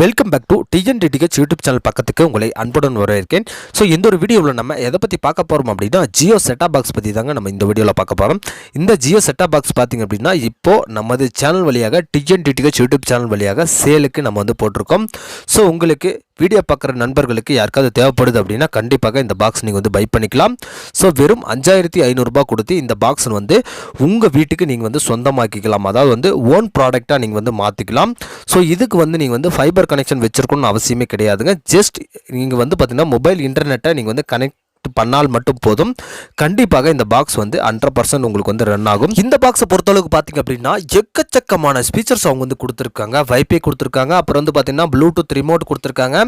Welcome back to TNDTH YouTube channel பக்கத்துக்கு உங்களை அன்புடன் வரவேற்கேன். ஸோ இந்த ஒரு வீடியோவில் நம்ம எதை பற்றி பார்க்க போகிறோம் அப்படின்னா ஜியோ செட்டா பாக்ஸ் பற்றி தாங்க நம்ம இந்த வீடியோவில் பார்க்க போகிறோம் இந்த ஜியோ செட்டா பாக்ஸ் பார்த்திங்க அப்படின்னா இப்போது நமது சேனல் வழியாக டிஎன்டிடிஹெச் யூடியூப் சேனல் வழியாக சேலுக்கு நம்ம வந்து போட்டிருக்கோம். ஸோ உங்களுக்கு வீடியோ பார்க்குற நண்பர்களுக்கு யாருக்காவது தேவைப்படுது அப்படின்னா கண்டிப்பாக இந்த பாக்ஸ் நீங்கள் வந்து பை பண்ணிக்கலாம். ஸோ வெறும் அஞ்சாயிரத்தி ஐநூறுரூபா கொடுத்து இந்த பாக்ஸ் வந்து உங்கள் வீட்டுக்கு நீங்கள் வந்து சொந்தமாக்கிக்கலாம். அதாவது வந்து ஓன் ப்ராடக்டாக நீங்கள் வந்து மாற்றிக்கலாம் ஸோ இதுக்கு வந்து நீங்கள் வந்து ஃபைபர் கனெக்ஷன் வச்சுருக்கணும்னு அவசியமே கிடையாதுங்க. ஜஸ்ட் நீங்கள் வந்து பார்த்தீங்கன்னா மொபைல் இன்டர்நெட்டை நீங்கள் வந்து கனெக்ட் பண்ணால் மட்டும் போதும். கண்டிப்பாக இந்த பாக்ஸ் வந்து ஹண்ட்ரட் பர்சன்ட் உங்களுக்கு வந்து ரன் ஆகும். இந்த பாக்ஸை பொறுத்தளவுக்கு பார்த்தீங்க அப்படின்னா எக்கச்சக்கமான ஸ்பீச்சர்ஸ் அவங்க வந்து கொடுத்துருக்காங்க. வைபை கொடுத்துருக்காங்க. அப்புறம் வந்து பார்த்தீங்கன்னா ப்ளூடூத் ரிமோட் கொடுத்துருக்காங்க.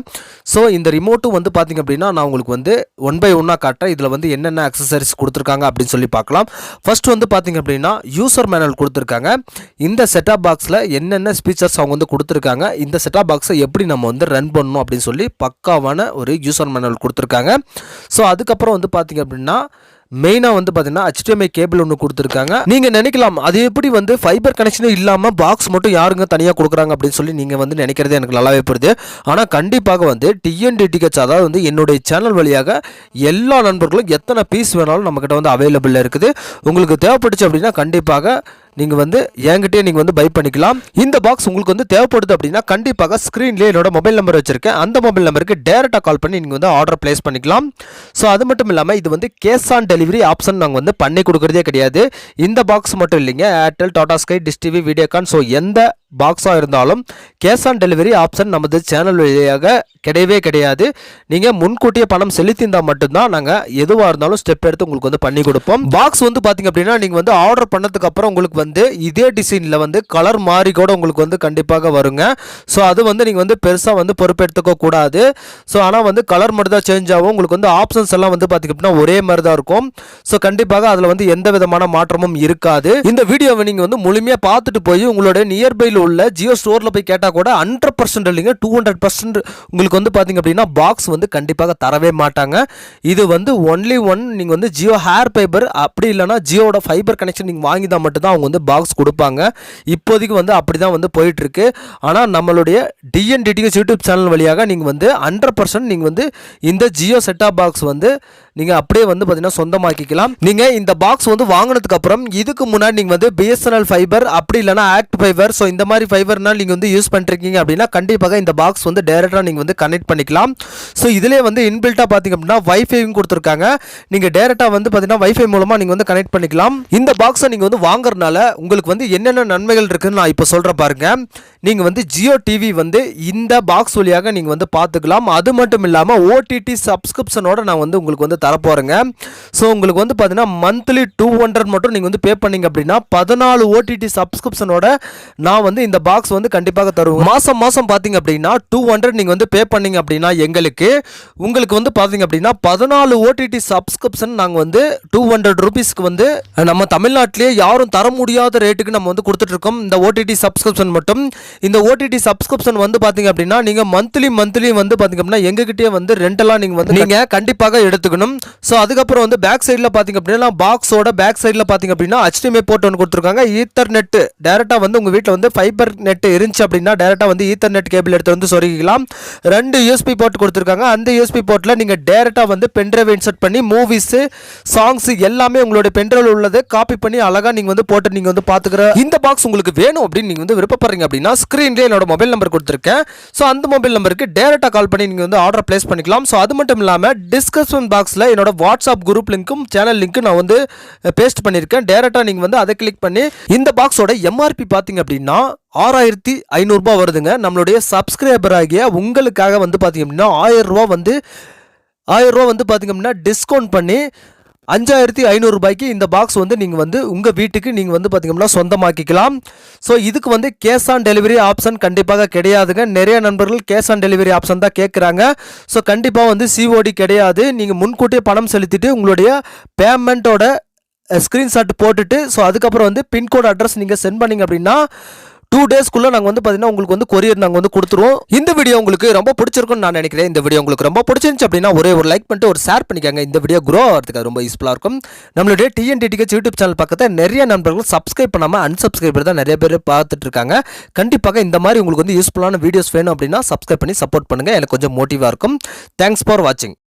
ஸோ இந்த ரிமோட்டும் வந்து பார்த்தீங்க அப்படின்னா நான் உங்களுக்கு வந்து ஒன் பை ஒன்னாக காட்டுறேன். இதில் வந்து என்னென்ன அக்சசரிஸ் கொடுத்துருக்காங்க அப்படின்னு சொல்லி பார்க்கலாம் ஃபர்ஸ்ட் வந்து பார்த்தீங்க அப்படின்னா யூசர் மேனுவல் கொடுத்துருக்காங்க. இந்த செட்டாப் பாக்ஸில் என்னென்ன ஸ்பீச்சர்ஸ் அவங்க வந்து கொடுத்துருக்காங்க இந்த செட்டாப் பாக்ஸை எப்படி நம்ம வந்து ரன் பண்ணணும் அப்படின்னு சொல்லி பக்காவான ஒரு யூசர் மேனுவல் கொடுத்துருக்காங்க. ஸோ அதுக்கு அதுக்கப்புறம் வந்து பார்த்தீங்க அப்படின்னா மெயினாக வந்து பார்த்தீங்கன்னா ஹெச்டிஎம்ஐ கேபிள் ஒன்று கொடுத்துருக்காங்க. நீங்கள் நினைக்கலாம் அது எப்படி வந்து ஃபைபர் கனெக்ஷனும் இல்லாமல் பாக்ஸ் மட்டும் யாருங்க தனியாக கொடுக்குறாங்க அப்படின்னு சொல்லி நீங்கள் வந்து நினைக்கிறது எனக்கு நல்லாவே புரியுது. ஆனால் கண்டிப்பாக வந்து டிஎன்டிடிஹெச் அதாவது வந்து என்னுடைய சேனல் வழியாக எல்லா நண்பர்களும் எத்தனை பீஸ் வேணாலும் நம்மக்கிட்ட வந்து அவைலபிளில் இருக்குது. உங்களுக்கு தேவைப்பட்டுச்சு அப்படின்னா கண்டிப்பாக நீங்கள் வந்து என்கிட்டயே நீங்கள் வந்து பை பண்ணிக்கலாம். இந்த பாக்ஸ் உங்களுக்கு வந்து தேவைப்படுது அப்படின்னா கண்டிப்பாக ஸ்க்ரீன்லேயே என்னோட மொபைல் நம்பர் வச்சிருக்கேன். அந்த மொபைல் நம்பருக்கு டேரெக்டாக கால் பண்ணி நீங்கள் வந்து ஆர்டர் ப்ளேஸ் பண்ணிக்கலாம். ஸோ அது மட்டும் இல்லாமல் இது வந்து கேஷ் ஆன் டெலிவரி ஆப்ஷன் நாங்கள் வந்து பண்ணி கொடுக்குறதே கிடையாது. இந்த பாக்ஸ் மட்டும் இல்லைங்க. Airtel Tata Sky Dish TV Videocon so எந்த பாக்ஸாக இருந்தாலும் கேஷ் ஆன் டெலிவரி ஆப்ஷன் நமது சேனல் வழியாக கிடையவே கிடையாது. நீங்கள் முன்கூட்டியே பணம் செலுத்தியிருந்தால் மட்டும்தான் நாங்கள் எதுவாக இருந்தாலும் ஸ்டெப் எடுத்து உங்களுக்கு வந்து பண்ணி கொடுப்போம். பாக்ஸ் வந்து பார்த்திங்க அப்படின்னா நீங்கள் வந்து ஆர்டர் பண்ணதுக்கப்புறம் உங்களுக்கு வந்து இதே டிசைனில் வந்து கலர் மாறி கூட உங்களுக்கு வந்து கண்டிப்பாக வருங்க. ஸோ அது வந்து நீங்கள் வந்து பெருசாக வந்து பொறுப்பெடுத்துக்க கூடாது. ஸோ ஆனால் வந்து கலர் மட்டும் தான் சேஞ்ச் ஆகும். உங்களுக்கு வந்து ஆப்ஷன்ஸ் எல்லாம் வந்து பார்த்தீங்க அப்படின்னா ஒரே மாதிரி தான் இருக்கும். ஸோ கண்டிப்பாக அதில் வந்து எந்த விதமான மாற்றமும் இருக்காது. இந்த வீடியோவை நீங்கள் வந்து முழுமையாக பார்த்துட்டு போய் உங்களோட நியர்பையில் உள்ள ஜியோ ஸ்டோரில் போய் கேட்டால் கூட ஹண்ட்ரட் பர்சன்ட் இல்லைங்க டூ ஹண்ட்ரட் பர்சன்ட் உங்களுக்கு வந்து பார்த்திங்க அப்படின்னா பாக்ஸ் வந்து கண்டிப்பாக தரவே மாட்டாங்க. இது வந்து ஒன்லி ஒன் நீங்கள் வந்து ஜியோ ஹேர் ஃபைபர் அப்படி இல்லைனா ஜியோட ஃபைபர் கனெக்ஷன் நீங்கள் வாங்கி தான் மட்டும்தான் அவங்க வந்து பாக்ஸ் கொடுப்பாங்க. இப்போதைக்கு வந்து அப்படி தான் வந்து போயிட்டுருக்கு. ஆனால் நம்மளுடைய டிஎன்டிடிஎஸ் யூடியூப் சேனல் வழியாக நீங்கள் வந்து ஹண்ட்ரட் பர்சன்ட் நீங்கள் வந்து இந்த ஜியோ செட்டாப் பாக்ஸ் வந்து நீங்கள் அப்படியே வந்து பார்த்தீங்கன்னா சொந்தமாக்கிக்கலாம். நீங்கள் இந்த பாக்ஸ் வந்து வாங்கினதுக்கு அப்புறம் இதுக்கு முன்னாடி நீங்கள் வந்து பிஎஸ்என்எல் ஃபைபர் அப்படி இல்லைனா ஆக்ட் ஃபைபர் ஸோ இந்த மாதிரி ஃபைபர்னால் நீங்கள் வந்து யூஸ் பண்ணிருக்கீங்க அப்படின்னா கண்டிப்பாக இந்த பாக்ஸ் வந்து டேரெக்டாக நீங்கள் வந்து கனெக்ட் பண்ணிக்கலாம். ஸோ இதிலே வந்து இன்பில்ட்டாக பார்த்தீங்க அப்படின்னா வைஃபையும் கொடுத்துருக்காங்க. நீங்கள் டேரெக்டாக வந்து பார்த்தீங்கன்னா வைஃபை மூலமாக நீங்கள் வந்து கனெக்ட் பண்ணிக்கலாம். இந்த பாக்ஸை நீங்கள் வந்து வாங்குறதுனால உங்களுக்கு வந்து என்னென்ன நன்மைகள் இருக்குன்னு நான் இப்போ சொல்கிறேன் பாருங்க. நீங்கள் வந்து ஜியோ டிவி வந்து இந்த பாக்ஸ் வழியாக நீங்கள் வந்து பார்த்துக்கலாம். அது மட்டும் இல்லாமல் ஓடிடி சப்ஸ்கிரிப்ஷனோட நான் வந்து உங்களுக்கு வந்து தரப்போகிறேங்க ஸோ உங்களுக்கு வந்து பார்த்தீங்கன்னா மந்த்லி டூ ஹண்ட்ரட் மட்டும் நீங்கள் வந்து பே பண்ணீங்க அப்படின்னா பதினாலு ஓடிடி சப்ஸ்கிரிப்ஷனோட நான் வந்து இந்த பாக்ஸ் வந்து கண்டிப்பாக தருவேன். மாதம் மாதம் பார்த்தீங்க அப்படின்னா டூ ஹண்ட்ரட் நீங்கள் வந்து பே பண்ணீங்க அப்படின்னா எங்களுக்கு உங்களுக்கு வந்து பார்த்தீங்க அப்படின்னா பதினாலு ஓடிடி சப்ஸ்கிரிப்ஷன் நாங்கள் வந்து டூ ஹண்ட்ரட் ருபீஸ்க்கு வந்து நம்ம தமிழ்நாட்டிலேயே யாரும் தர முடியாத ரேட்டுக்கு நம்ம வந்து கொடுத்துட்ருக்கோம். இந்த ஓடிடி சப்ஸ்கிரிப்ஷன் மட்டும். இந்த ஓடிடி சப்ஸ்கிரிப்ஷன் வந்து பார்த்தீங்க அப்படின்னா நீங்கள் மந்த்லி மந்த்லி வந்து பார்த்தீங்க அப்படின்னா எங்ககிட்டயே வந்து ரெண்டெல்லாம் நீங்கள் வந்து நீங்கள் கண்டிப்பாக எடுத்துக்கணும். ஸோ அதுக்கப்புறம் வந்து பேக் சைடில் பார்த்தீங்க அப்படின்னா பாக்ஸோட பேக் சைடில் பார்த்தீங்க அப்படின்னா HDMI போர்ட் ஒன்று கொடுத்துருக்காங்க. ஈத்தர் நெட்டு டேரெக்டாக வந்து உங்கள் வீட்டில் வந்து ஃபைபர் நெட் இருந்துச்சு அப்படின்னா டேரெக்டாக வந்து ஈத்தர் நெட் கேபிள் எடுத்து வந்து சொருகிக்கலாம். ரெண்டு யூஎஸ்பி போர்ட் கொடுத்துருக்காங்க. அந்த யூஎஸ்பி போர்ட்டில் நீங்கள் டேரெக்டாக வந்து பென்ட்ரைவ் இன்சர்ட் பண்ணி மூவிஸு சாங்ஸு எல்லாமே உங்களுடைய பென்ட்ரைவில் உள்ளதை காப்பி பண்ணி அழகாக நீங்கள் வந்து போட்டு நீங்கள் வந்து பார்த்துக்கிற இந்த பாக்ஸ் உங்களுக்கு வேணும் அப்படின்னு நீங்கள் வந்து விருப்பப்படுறீங்க அப்படின்னா ஸ்க்ரீன்லேயே என்னோட மொபைல் நம்பர் கொடுத்துருக்கேன். ஸோ அந்த மொபைல் நம்பருக்கு டேரெக்டாக கால் பண்ணி நீங்கள் வந்து ஆர்டர் ப்ளேஸ் பண்ணிக்கலாம். ஸோ அது மட்டும் இல்லாமல் டிஸ்கஷன் பாக்ஸில் என்னோட வாட்ஸ்அப் குரூப் லிங்க்கும் சேனல் லிங்க்கும் நான் வந்து பேஸ்ட் பண்ணியிருக்கேன் டேரெக்டாக நீங்கள் வந்து அதை கிளிக் பண்ணி இந்த பாக்ஸோட எம்ஆர்பி பார்த்தீங்க அப்படின்னா ஆறாயிரத்தி ஐநூறுரூபா வருதுங்க. நம்மளுடைய சப்ஸ்கிரைபர் ஆகிய உங்களுக்காக வந்து பார்த்தீங்க அப்படின்னா ஆயிரம் ரூபா வந்து ஆயிரம் ரூபா வந்து பார்த்தீங்க அப்படின்னா டிஸ்கவுண்ட் பண்ணி அஞ்சாயிரத்தி ஐநூறுரூபாய்க்கு இந்த பாக்ஸ் வந்து நீங்கள் வந்து உங்கள் வீட்டுக்கு நீங்கள் வந்து பார்த்தீங்கன்னா சொந்தமாக்கிக்கலாம். ஸோ இதுக்கு வந்து கேஷ் ஆன் டெலிவரி ஆப்ஷன் கண்டிப்பாக கிடையாதுங்க. நிறைய நண்பர்கள் கேஷ் ஆன் டெலிவரி ஆப்ஷன் தான் கேட்குறாங்க ஸோ கண்டிப்பாக வந்து சிஓடி கிடையாது. நீங்கள் முன்கூட்டியே பணம் செலுத்திட்டு உங்களுடைய பேமெண்ட்டோட ஸ்க்ரீன்ஷாட் போட்டுட்டு ஸோ அதுக்கப்புறம் வந்து பின்கோட் அட்ரஸ் நீங்கள் சென்ட் பண்ணீங்க அப்படின்னா டூ டேஸ்க்குள்ளே நாங்கள் வந்து பார்த்தீங்கன்னா உங்களுக்கு வந்து கொரியர் நாங்கள் வந்து கொடுத்துருவோம். இந்த வீடியோ உங்களுக்கு ரொம்ப பிடிச்சிருக்கும்னு நான் நினைக்கிறேன். இந்த வீடியோ உங்களுக்கு ரொம்ப பிடிச்சிருந்துச்சு அப்படின்னா ஒரே ஒரு லைக் பண்ணிட்டு ஒரு ஷேர் பண்ணிக்காங்க. இந்த வீடியோ க்ரோ ஆகிறதுக்கு ரொம்ப யூஸ்ஃபுல்லாக இருக்கும். நம்மளுடைய டிஎன்டிடிக்கு யூடியூப் சேனல் பக்கத்தில் நிறைய நண்பர்கள் சப்ஸ்கிரைப் பண்ணாமல் அன்சப்ஸ்கிரைப் தான் நிறைய பேர் பார்த்துட்டு இருக்காங்க. கண்டிப்பாக இந்த மாதிரி உங்களுக்கு வந்து யூஸ்ஃபுல்லான வீடியோஸ் வேணும் அப்படின்னா சப்ஸ்கிரைப் பண்ணி சப்போர்ட் பண்ணுங்கள் எனக்கு கொஞ்சம் மோட்டிவாக இருக்கும். தேங்க்ஸ் ஃபார் வாட்சிங்